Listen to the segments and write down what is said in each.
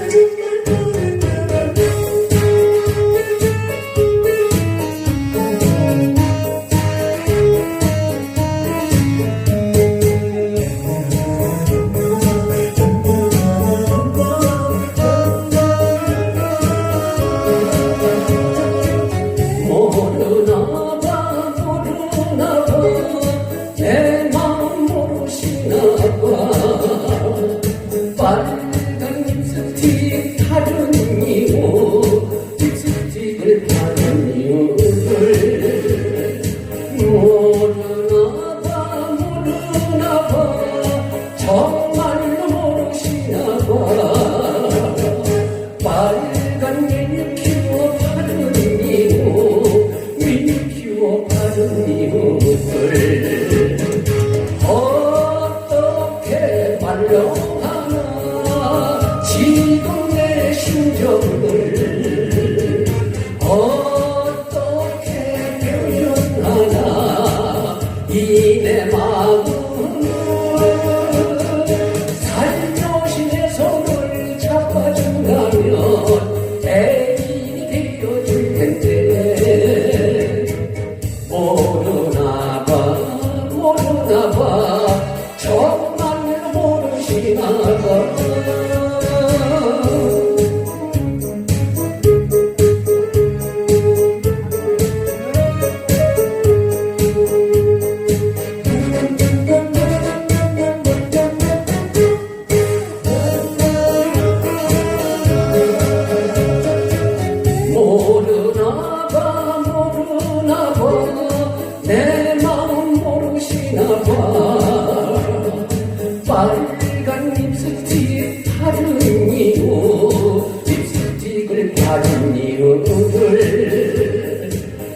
모르 바른 이유 립스틱을 바른 이유를 모르나 봐 모르나 봐 정말 내 심정을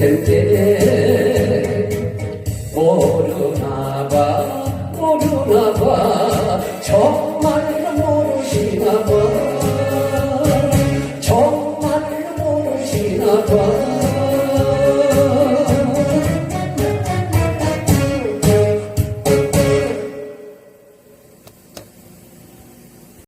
텐데 모르나 봐 모르나 봐. 정말 모르시나 봐 정말 모르시나 봐